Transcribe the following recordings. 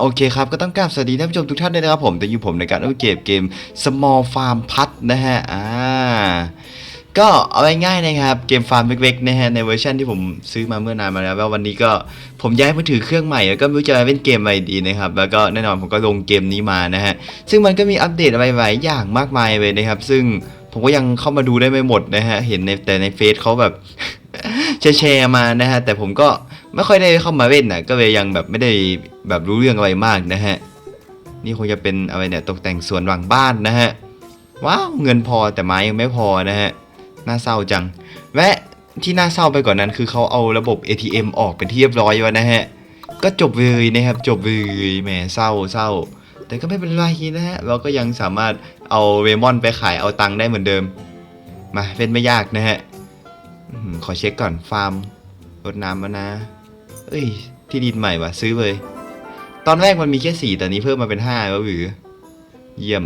โอเคครับ ก็ต้องกราบสวัสดีท่านผู้ชมทุกท่านด้วยนะครับผมแต่อยู่ผมในการอัปเกรดเกม Small Farm พัดนะฮะ อ่า ก็เอาง่ายๆนะครับ เกมฟาร์มเล็กๆนะฮะ ในเวอร์ชันที่ผมซื้อมาเมื่อนานมาแล้วแล้ววันนี้ก็ผมย้ายมือถือเครื่องใหม่แล้วก็ไม่รู้จะเล่นเกมอะไรดีนะครับ แล้วก็แน่นอนผมก็ลงเกมนี้มานะฮะ ซึ่งมันก็มีอัปเดตอะไรหลายอย่างมากมายเลยนะครับ ซึ่งผมก็ยังเข้ามาดูได้ไม่หมดนะฮะ เห็นในแต่ในเฟซเขาแบบแชร์มานะฮะ แต่ผมก็ ไม่ค่อยได้เข้ามาเล่นนะก็เลยยังแบบไม่ได้แบบรู้เรื่องอะไรมากนะฮะ นี่คงจะเป็นอะไรเนี่ยตกแต่งสวนหลังบ้านนะฮะ ว้าวเงินพอแต่ไม้ยังไม่พอนะฮะ น่าเศร้าจัง และที่น่าเศร้าไปกว่านนั้นคือเขาเอาระบบ ATM ออกเป็นที่เรียบร้อยแล้วนะฮะ ก็จบเลยนะครับ จบเลยแหมเศร้าเศร้า แต่ก็ไม่เป็นไรนะฮะ เราก็ยังสามารถเอาเวมอนไปขายเอาตังค์ได้เหมือนเดิม มาเล่นไม่ยากนะฮะขอเช็คก่อนฟาร์มรดน้ำแล้วนะ เอ้ย ที่ดินใหม่ว่ะซื้อเลย ตอนแรกมันมีแค่สี่แต่นี้เพิ่มมาเป็นห้าแล้วหรือ เยี่ยม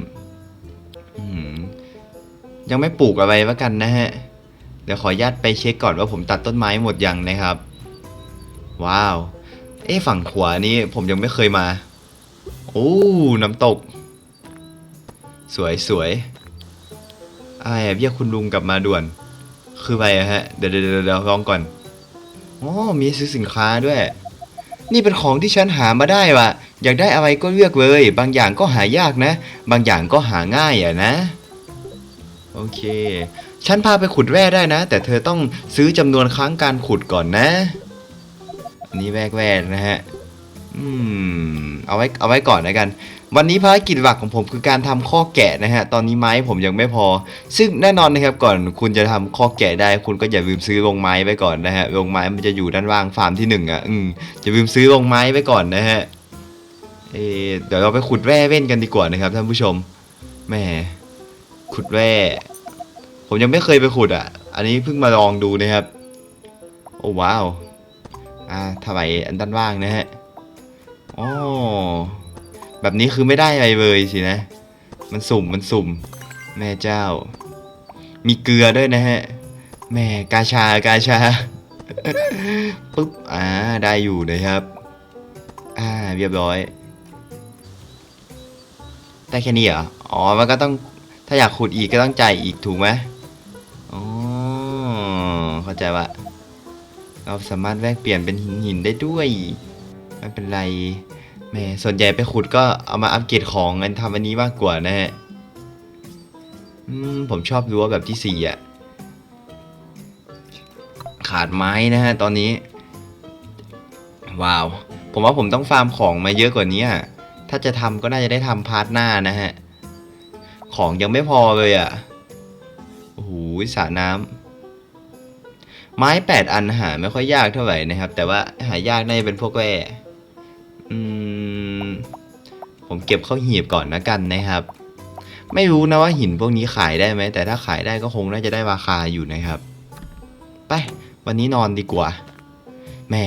ยังไม่ปลูกอะไรวะกันนะฮะ เดี๋ยวขออนุญาตไปเช็คก่อนว่าผมตัดต้นไม้หมดยังนะครับ ว้าว เอ้ฝั่งขวานี่ผมยังไม่เคยมา โอ้ น้ำตก สวยสวยอะไอะเรียกคุณลุงกลับมาด่วน คือไรอะฮะเดี๋ยวเดี๋ยวเดี๋ยวเดี๋ยวลองก่อน อ๋อมีซื้อสินค้าด้วย นี่เป็นของที่ฉันหามาได้ว่ะ อยากได้อะไรก็เลือกเลย บางอย่างก็หายากนะ บางอย่างก็หาง่ายอะนะ โอเค ฉันพาไปขุดแร่ได้นะ แต่เธอต้องซื้อจำนวนครั้งการขุดก่อนนะนนี้แวกแวกนะฮะ อืม เอาไว้เอาไว้ก่อนนะกัน วันนี้ภารกิจหลักของผมคือการทำข้อแกะนะฮะ ตอนนี้ไม้ผมยังไม่พอ ซึ่งแน่นอนนะครับก่อนคุณจะทำข้อแกะได้ คุณก็อย่าลืมซื้อลงไม้ไว้ก่อนนะฮะลงไม้มันจะอยู่ด้านล่างฟาร์มที่หนึ่งอะอืมอย่าลืมซื้อลงไม้ไว้ก่อนนะฮะเออเดี๋ยวเราไปขุดแร่เว้นกันดีกว่านะครับท่านผู้ชมแหม่ขุดแร่ผมยังไม่เคยไปขุดอะ อันนี้เพิ่งมาลองดูนะครับ โอ้ว้าว อ่าถวายอันด้านว่างนะฮะ แบบนี้คือไม่ได้อะไรเลยสินะ มันสุ่มมันสุ่ม แม่เจ้า มีเกลือด้วยนะฮะ แม่กาชากาชาปุ๊บ อ่า ได้อยู่นะครับ อ่า เรียบร้อย ได้แค่นี้เหรอ อ๋อ มันก็ต้อง ถ้าอยากขุดอีกก็ต้องจ่ายอีกถูกไหมอ๋อ เข้าใจว่าเราสามารถแลกเปลี่ยนเป็นหินหินได้ด้วย ไม่เป็นไร แม่ส่วนใหญ่ไปขุดก็เอามาอัปเกรดของกันทำอันนี้มากกว่านะฮะอืมผมชอบรั้วแบบที่สี่อะ ขาดไม้นะฮะตอนนี้ ว้าว ผมว่าผมต้องฟาร์มของมาเยอะกว่านี้อะถ้าจะทำก็น่าจะได้ทำพาร์ทหน้านะฮะ ของยังไม่พอเลยอะโอ้โหสระน้ำไม้แปดอันหาไม่ค่อยยากเท่าไหร่นะครับ แต่ว่าหายากน่าจะเป็นพวกแร่อืม ผมเก็บเข้าหีบก่อนนะกันนะครับ ไม่รู้นะว่าหินพวกนี้ขายได้ไหม แต่ถ้าขายได้ก็คงน่าจะได้ราคาอยู่นะครับ ไป วันนี้นอนดีกว่าแหม่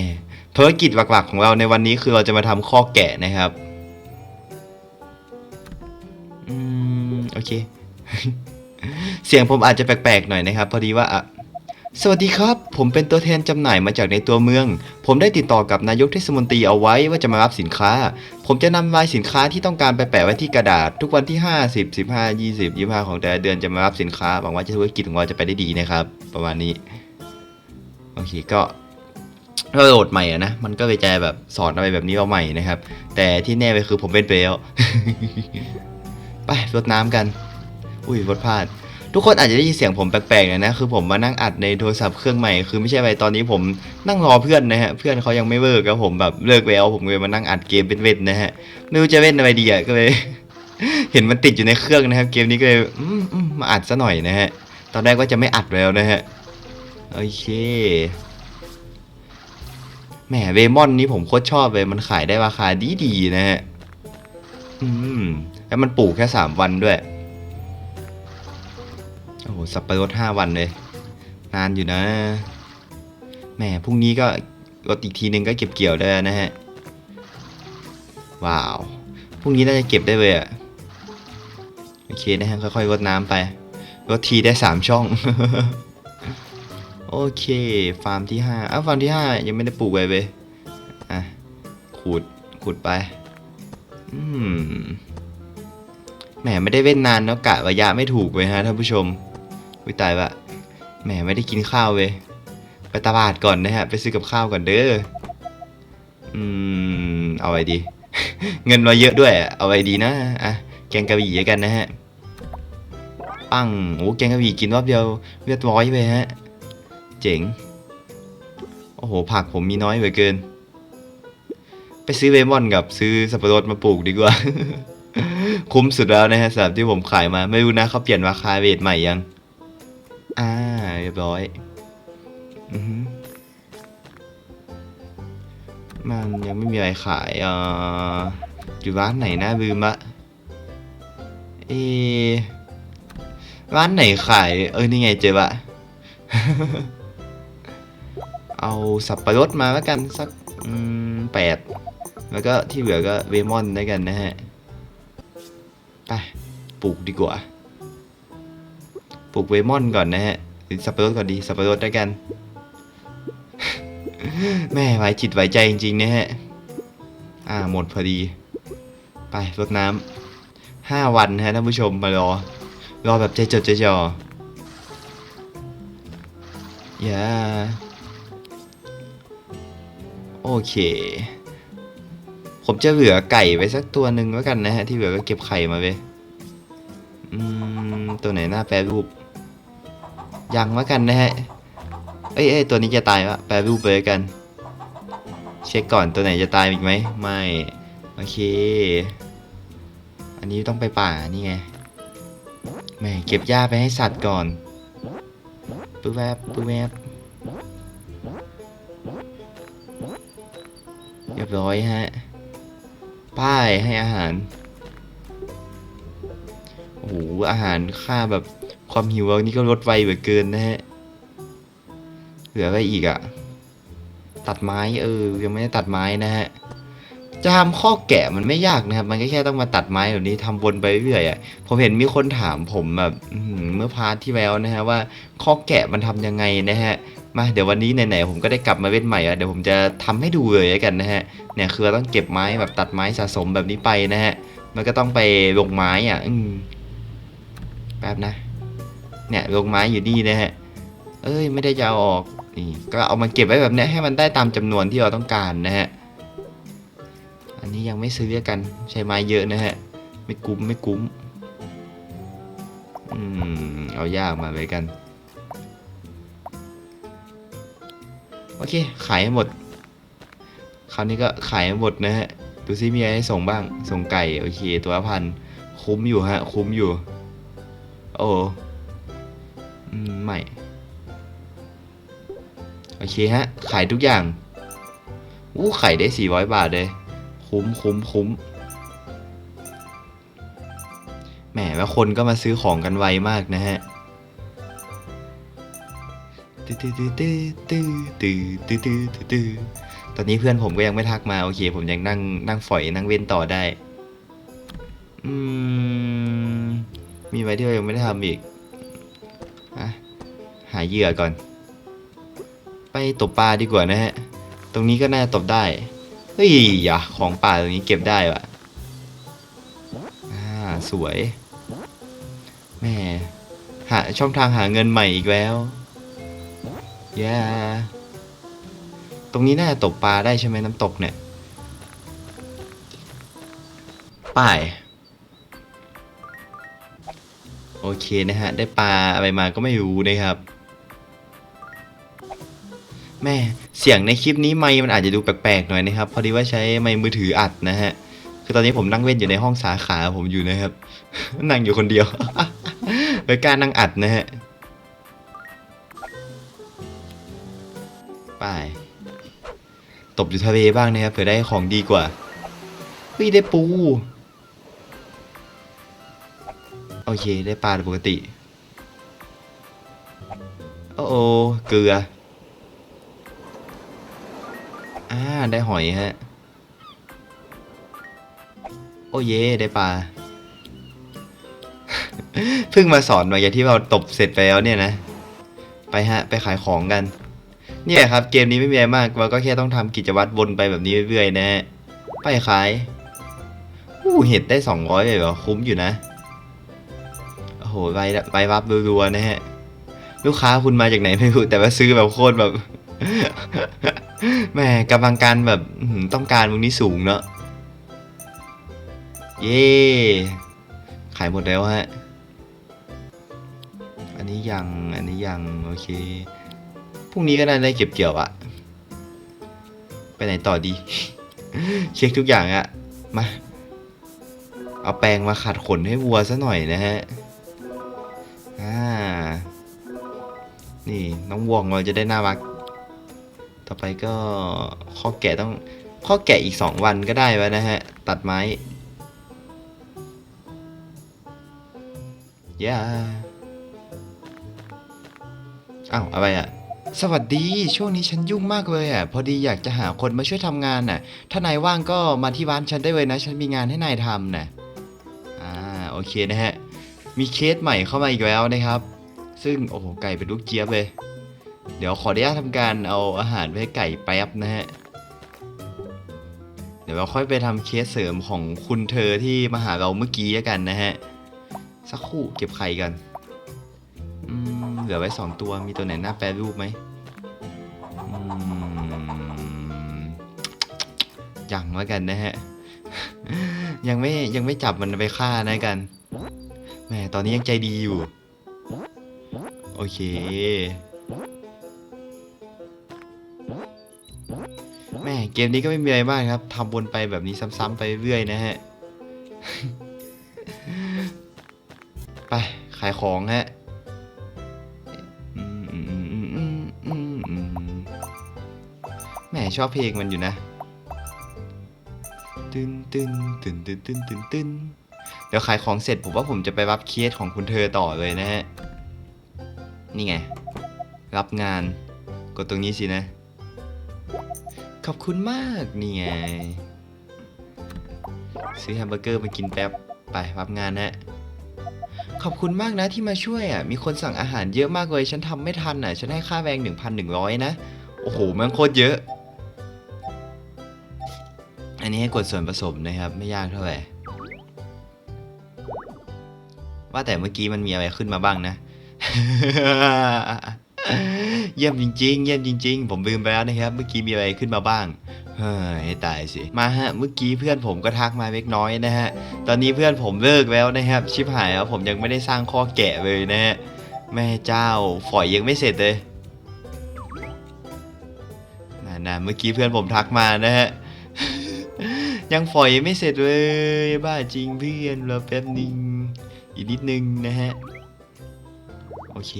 ภารกิจหลักๆของเราในวันนี้คือเราจะมาทำข้อแกะนะครับ อืม โอเค เสียงผมอาจจะแปลกๆหน่อยนะครับ พอดีว่าอะ สวัสดีครับ ผมเป็นตัวแทนจำหน่ายมาจากในตัวเมือง ผมได้ติดต่อกับนายกเทศมนตรีเอาไว้ว่าจะมารับสินค้า ผมจะนำลายสินค้าที่ต้องการไปแปะไว้ที่กระดาษ ทุกวันที่ 50 15 20 25 ของแต่ละเดือนจะมารับสินค้าหวังว่าธุรกิจของเราจะไปได้ดีนะครับ ประมาณนี้ โอเคก็ก็โหลดใหม่อะนะ มันก็เลยจแบบสอนอะไรแบบนี้เอาใหม่นะครับ แต่ที่แน่ไปคือผมเป็นไปแล้ว ไปรดน้ำกัน อุ้ยรถพลาด ทุกคนอาจจะได้ยินเสียงผมแปลกๆน่อยนะคือผมมานั่งอัดในโทรศัพท์เครื่องใหม่คือไม่ใช่อะไรตอนนี้ผมนั่งรอเพื่อนนะฮะเพื่อนเขายังไม่เลิกครับผมแบบเลิกแล้วผมเลยมานั่งอัดเกมเป็นเวทนะฮะไม่รู้จะเล่นอะไรดีอะก็เลย เห็นมันติดอยู่ในเครื่องนะครับ เกมนี้ก็เลยมมาอัดซะหน่อยนะฮะตอนแรกว่าจะไม่อัดแล้วนะฮะโอเคแหมเวมอนนี้ผมโคตรชอบเลยมันขายได้ราคาดีๆนะฮะอืมแล้วมันปลูกแค่สามวันด้วย อ้โหสับปะรดห้าวันเลย นานอยู่นะแหมพรุ่งนี้ก็รดอีกทีนึงก็เก็บเกี่ยวได้นะฮะ ว้าวพรุ่งนี้น่าจะเก็บได้เลยอะโอเคนะฮะค่อยๆรดน้ำไปรดทีได้สามช่อง โอเค ฟาร์มที่ห้าอ้าวฟาร์มที่ห้ายังไม่ได้ปลูกไว้เว้ยอะขุดขุดไป อืมแหมไม่ได้เว้นนานเนาะกะระยะไม่ถูกเลยฮะท่านผู้ชม วิตายละแหมไม่ได้กินข้าวเว้ยไปตลาดก่อนนะฮะ ไปซื้อกับข้าวก่อนเด้ออืมเอาไว้ดี เงินมาเยอะด้วยอะเอาไว้ดีนะอะแกงกะหรี่กันนะฮะปังโอ้แกงกะหรี่กินรอบเดียวเรียบร้อยไปฮะ เจ๋งโอ้โหผักผมมีน้อยเหลือเกิน ไปซื้อเลมอนกับซื้อสับปะรดมาปลูกดีกว่า คุ้มสุดแล้วนะฮะสำหรับที่ผมขายมา ไม่รู้นะเขาเปลี่ยนราคาเวทใหม่ยัง อ่าเรียบร้อยอือมันยังไม่มีอะไรขายอ่าอยู่ร้านไหนนะลืมละเอร้านไหนขาย เออนี่ไงเจอละเอาสับปะรดมาแล้วกันสักแปดแล้วก็ที่เหลือก็เวมอนแล้วกันนะฮะ ไปปลูกดีกว่า ลูกเวมอนก่อนนะฮะหรือสับปะรดก่อนดีสับปะรดแล้วยกัน แม่ไว้จิตไว้ใจจริงๆนะฮะ อ่าหมดพอดี ไปรดน้ำห้าวันฮะท่านผู้ชมมารอ รอแบบใจจดใจจ่ออย่าโอเค ผมจะเหลือไก่ไว้สักตัวหนึ่งแล้วกันนะฮะ ที่เหลือก็เก็บไข่มาไปอืม ตัวไหนหน้าแปรรูป ยังแล้วกันนะฮะ เอ้ยเอ้ยตัวนี้จะตายวะแปรรูปไปกัน เช็คก่อนตัวไหนจะตายอีกไหมไม่ โอเค อันนี้ต้องไปป่านี่ไงแม่เก็บหญ้าไปให้สัตว์ก่อนปึ๊บแวบปึ๊บแวบเรียบร้อยฮะ ป้ายให้อาหาร โอ้โห อาหารค่าแบบ ความหิวเรานี่ก็ลดไวเหลือเกินนะฮะ เหลืออะไรอีกอะตัดไม้เออยังไม่ได้ตัดไม้นะฮะจะทำข้อแกะมันไม่ยากนะครับ มันก็แค่ต้องมาตัดไม้แบบนี้ทำวนไปเรื่อยๆอะผมเห็นมีคนถามผมแบบเมื่อพาร์ทที่แล้วนะฮะว่าข้อแกะมันทำยังไงนะฮะมาเดี๋ยววันนี้ไหนๆผมก็ได้กลับมาเล่นใหม่แล้วเดี๋ยวผมจะทำให้ดูเลยแล้วกันนะฮะเนี่ยคือต้องเก็บไม้แบบตัดไม้สะสมแบบนี้ไปนะฮะมันก็ต้องไปลงไม้อะอืมแป๊บนะ เนี่ยลงไม้อยู่นี่นะฮะ เอ้ยไม่ได้จะเอาออกนี่ก็เอามาเก็บไว้แบบนี้ให้มันได้ตามจำนวนที่เราต้องการนะฮะ อันนี้ยังไม่ซื้อกันใช้ไม้เยอะนะฮะ ไม่คุ้มไม่คุ้ม อืมเอายากมาเลยกัน โอเคขายหหมด คราวนี้ก็ขายหหมดนะฮะ ดูซิมีอะไรให้ส่งบ้าง ส่งไก่ โอเค ตัวละพัน คุ้มอยู่ฮะ คุ้มอยู่ โอ้ ไม่ โอเคฮะ ขายทุกอย่าง อู้ไข่ได้ 400 บาทเลย คุ้มคุ้มคุ้มแหมแล้วคนก็มาซื้อของกันไวมากนะฮะตอตื้อตื้อตื้อตื้อตื้อตื้อตื้อตื้อตอนนี้เพื่อนผมก็ยังไม่ทักมา โอเค ผมยังนั่งนั่งฝอยนั่งเว้นต่อได้ อืม มีไว้ที่เรายังไม่ได้ทำอีก อะหาเหยื่อก่อน ไปตบปลาดีกว่านะฮะ ตรงนี้ก็น่าตบได้ เฮ้ยอย่าของป่าตรงนี้เก็บได้วะอ่าสวยแม่หาช่องทางหาเงินใหม่อีกแล้วย่าตรงนี้น่าจะตกปลาได้ใช่ไหมน้ำตกเนี่ยป้าย โอเคนะฮะ ได้ปลาอะไรมาก็ไม่รู้นะครับ แม่เสียงในคลิปนี้ไม่มันอาจจะดูแปลกๆหน่อยนะครับ พอดีว่าใช้ไมค์มือถืออัดนะฮะ คือตอนนี้ผมนั่งเล่นอยู่ในห้องสาขาผมอยู่นะครับ นั่งอยู่คนเดียวโดยการนั่งอัดนะฮะ ไป ตบอยู่ทะเลบ้างนะครับเผื่อได้ของดีกว่าเฮ้ยได้ปู โอเค ได้ปลาปกติ โอ้โอเกลือ อ่า ได้หอยฮะ โอ้เย่ได้ปลา เพิ่งมาสอนมาอย่างที่เราตบเสร็จไปแล้วเนี่ยนะ ไปฮะ ไปขายของกัน เนี่ยครับ เกมนี้ไม่มีอะไรมากเราก็แค่ต้องทำกิจวัตรวนไปแบบนี้เรื่อยๆนะฮะ ไปขายอู้เห็ดได้สองร้อยเลยเหรอ คุ้มอยู่นะ โอ้โหใบใบวับรัวๆนะฮะ ลูกค้าคุณมาจากไหนไม่รู้แต่ว่าซื้อแบบโคตรแบบแหม่กำลังการแบบต้องการมึงนี่สูงเนอะเย่ขายหมดแล้วฮะ อันนี้ยัง อันนี้ยัง โอเค พรุ่งนี้ก็น่าได้เก็บเกี่ยวอะไปไหนต่อดี เช็คทุกอย่างอะมา เอาแปรงมาขัดขนให้วัวซะหน่อยนะฮะ นี่น้องวัวของเราจะได้น่ารัก ต่อไปก็ข้อแกะต้องข้อแกะอีกสองวันก็ได้ไว้นะฮะ ตัดไม้ย่าอ้าวอะไรอะ สวัสดีช่วงนี้ฉันยุ่งมากเลยอะ พอดีอยากจะหาคนมาช่วยทำงานน่ะ ถ้านายว่างก็มาที่ร้านฉันได้เลยนะ ฉันมีงานให้นายทำน่ะอ่าโอเคนะฮะ มีเคสใหม่เข้ามาอีกแล้วนะครับ ซึ่งโอ้โหไก่เป็นลูกเจี๊ยบเลย เดี๋ยวขออนุญาตทำการเอาอาหารไปให้ไก่แป๊บนะฮะ เดี๋ยวเราค่อยไปทำเคสเสริมของคุณเธอที่มาหาเราเมื่อกี้แล้วกันนะฮะ สักครู่เก็บไข่กันอืมเหลือไว้สองตัวมีตัวไหนหน่าแปรรูปไหมยังไว้กันนะฮะ ยังไม่ยังไม่จับมันไปฆ่านะกันแหมตอนนี้ยังใจดีอยู่ โอเค แม่เกมนี้ก็ไม่มีอะไรมากครับทำวนไปแบบนี้ซ้ำๆไปเรื่อยนะฮะ ไป ขายของฮะแม่ชอบเพลงมันอยู่นะตึนตึนตึนตึนตึนตึนตึนเดี๋ยวขายของเสร็จผมว่าผมจะไปรับเคสของคุณเธอต่อเลยนะฮะ นี่ไง รับงาน กดตรงนี้สินะ ขอบคุณมากนี่ไง ซื้อแฮมเบอร์เกอร์มากินแป๊บ ไปรับงานนะขอบคุณมากนะที่มาช่วยอะ มีคนสั่งอาหารเยอะมากเลย ฉันทำไม่ทันอะ ฉันให้ค่าแรง 1,100 นะ โอ้โห มันโคตรเยอะ อันนี้ให้กดส่วนผสมนะครับ ไม่ยากเท่าไหร่ ว่าแต่เมื่อกี้มันมีอะไรขึ้นมาบ้างนะ เยี่ยมจริงๆ เยี่ยมจริง ๆ ผมลืมไปแล้วนะครับ เมื่อกี้มีอะไรขึ้นมาบ้าง เฮ้ยให้ตายสิ มาฮะ เมื่อกี้เพื่อนผมก็ทักมาเล็กน้อยนะฮะ ตอนนี้เพื่อนผมเลิกแล้วนะครับ ชิบหายแล้วผมยังไม่ได้สร้างข้อแกะเลยนะฮะ แม่เจ้า ฝอยยังไม่เสร็จเลยนะๆเมื่อกี้เพื่อนผมทักมานะฮะ ยังฝอยยังไม่เสร็จเลย บ้าจริงเพื่อนรอแป๊บนึง อีกนิดนึงนะฮะ อเค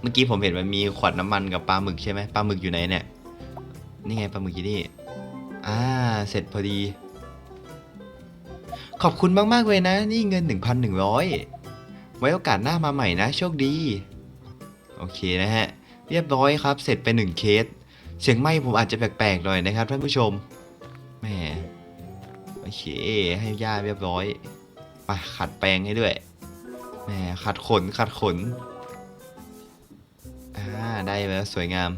เมื่อกี้ผมเห็นมันมีขวดน้ำมันกับปลาหมึกใช่ไหมปลาหมึกอยู่ไหนเนี่ย นี่ไงปลาหมึกอยู่นี่อ่า เสร็จพอดี ขอบคุณมากๆเลยนะ นี่เงิน 1,100 ไว้โอกาสหน้ามาใหม่นะ โชคดี โอเคนะฮะ เรียบร้อยครับ เสร็จไปหนึ่งเคส เสียงไม่ผมอาจจะแปลกๆหน่อยนะครับท่านผู้ชม แหม โอเค ให้ย่าเรียบร้อยมาขัดแปรงให้ด้วย แหมขัดขนขัดขน อ่า ได้แล้วสวยงาม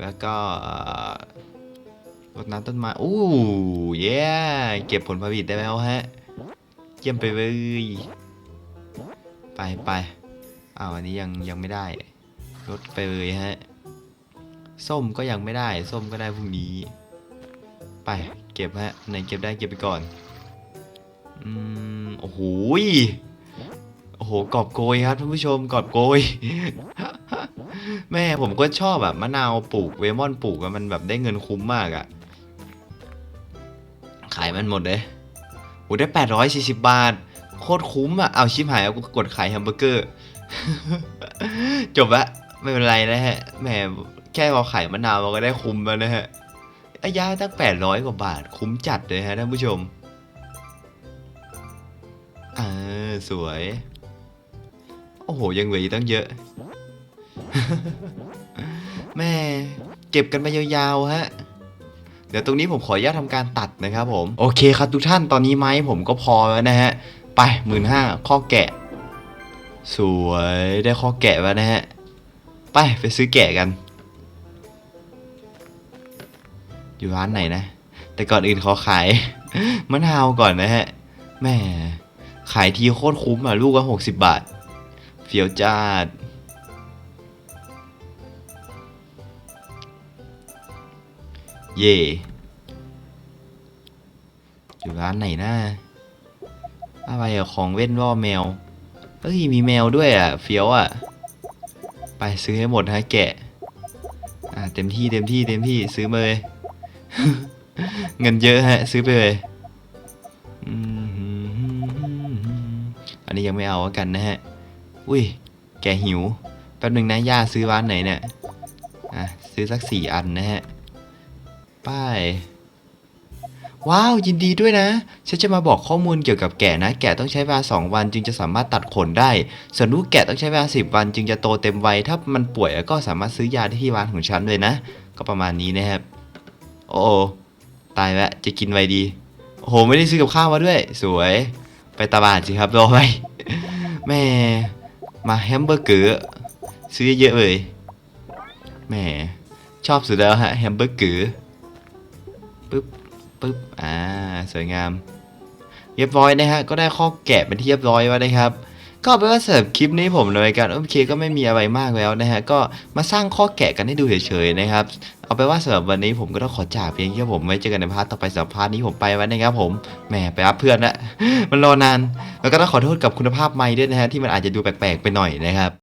แล้วก็รดน้ำต้นไม้อู้เย้ เก็บผลผลิตได้แล้วฮะ เยี่ยมไปเลย ไปไปอ้าวอันนี้ยังยังไม่ได้ลดไปเลยฮะ ส้มก็ยังไม่ได้ ส้มก็ได้พรุ่งนี้ ไปเก็บฮะไหนเก็บได้เก็บไปก่อน อืม โอ้โห โอ้โหกอบโกยครับท่านผู้ชมกอบโกย แม่ผมก็ชอบแบบมะนาวปลูกเวมอนปลูกอะมันแบบได้เงินคุ้มมากอะขายมันหมดเลยโอ้ได้แปดร้อยสี่สิบบาท โคตรคุ้มอะเอาชิปหายเอากดขายแฮมเบอร์เกอร์ จบละไม่เป็นไรนะฮะแหมแค่เราขายมะนาวเราก็ได้คุ้มแล้วนะฮะอายาตั้งแปดร้อยกว่าบาท คุ้มจัดเลยฮะท่านผู้ชมอ่าสวย โอ้โห ยังเหลืออีกตั้งเยอะ แม่เก็บกันไปยาวๆฮะเดี๋ยวตรงนี้ผมขออนุญาตทำการตัดนะครับผม โอเคครับทุกท่านตอนนี้ไม้ผมก็พอแล้วนะฮะ ไปหมื่นห้าข้อแกะ สวยได้ข้อแกะแล้วนะฮะ ไปไปซื้อแกะกัน อยู่ร้านไหนนะ แต่ก่อนอื่นขอขายมะนาวก่อนนะฮะแม่ขายทีโคตรคุ้มอะลูกละหกสิบบาท เฟียวจ้าดเย่อยู่ร้านไหนนะอะไรอะของเว้นล่อแมว เฮ้ย มีแมวด้วยอะเฟี้ยวอะไปซื้อให้หมดฮะแกะ อ่าเต็มที่เต็มที่เต็มที่ซื้อมาเลย เงินเยอะฮะ ซื้อไปเลยอันนี้ยังไม่เอากันนะฮะ อุ้ย แกหิว แป๊บหนึ่งนะย่าซื้อร้านไหนเนี่ย อะ ซื้อสักสี่อันนะฮะ ป้าย ว้าว ยินดีด้วยนะ ฉันจะมาบอกข้อมูลเกี่ยวกับแกะนะ แกะต้องใช้เวลา 2 วันจึงจะสามารถตัดขนได้ ส่วนลูกแกะต้องใช้เวลา 10 วันจึงจะโตเต็มวัย ถ้ามันป่วยก็สามารถซื้อยาได้ที่ร้านของฉันเลยนะ ก็ประมาณนี้นะครับ โอ้ตายแล้วจะกินไวดี โอ้โห ไม่ได้ซื้อกับข้าวมาด้วย สวย ไปตลาดสิครับรอไว้แม่ มาแฮมเบอร์เกอร์ซื้อเยอะเลยแหมชอบสุดแล้วฮะแฮมเบอร์เกอร์ปึ๊บปึ๊บอ่าสวยงาม เรียบร้อยนะฮะก็ได้ข้อแกะเป็นที่เรียบร้อยแล้วนะครับ ก็เป็นว่าสำหรับคลิปนี้ผมในรายการโอเคก็ไม่มีอะไรมากแล้วนะฮะก็มาสร้างข้อแกะกันให้ดูเฉยๆนะครับเอาไปว่าสำหรับวันนี้ผมก็ต้องขอจากเพียงแค่ผมไว้เจอกันในพาร์ทต่อไปสำหรับพาร์ทนี้ผมไปไว้นะครับผมแหมไปรับเพื่อนละมันรอนาน แล้วก็ต้องขอโทษกับคุณภาพไมค์ด้วยนะฮะที่มันอาจจะดูแปลกๆไปหน่อยนะครับ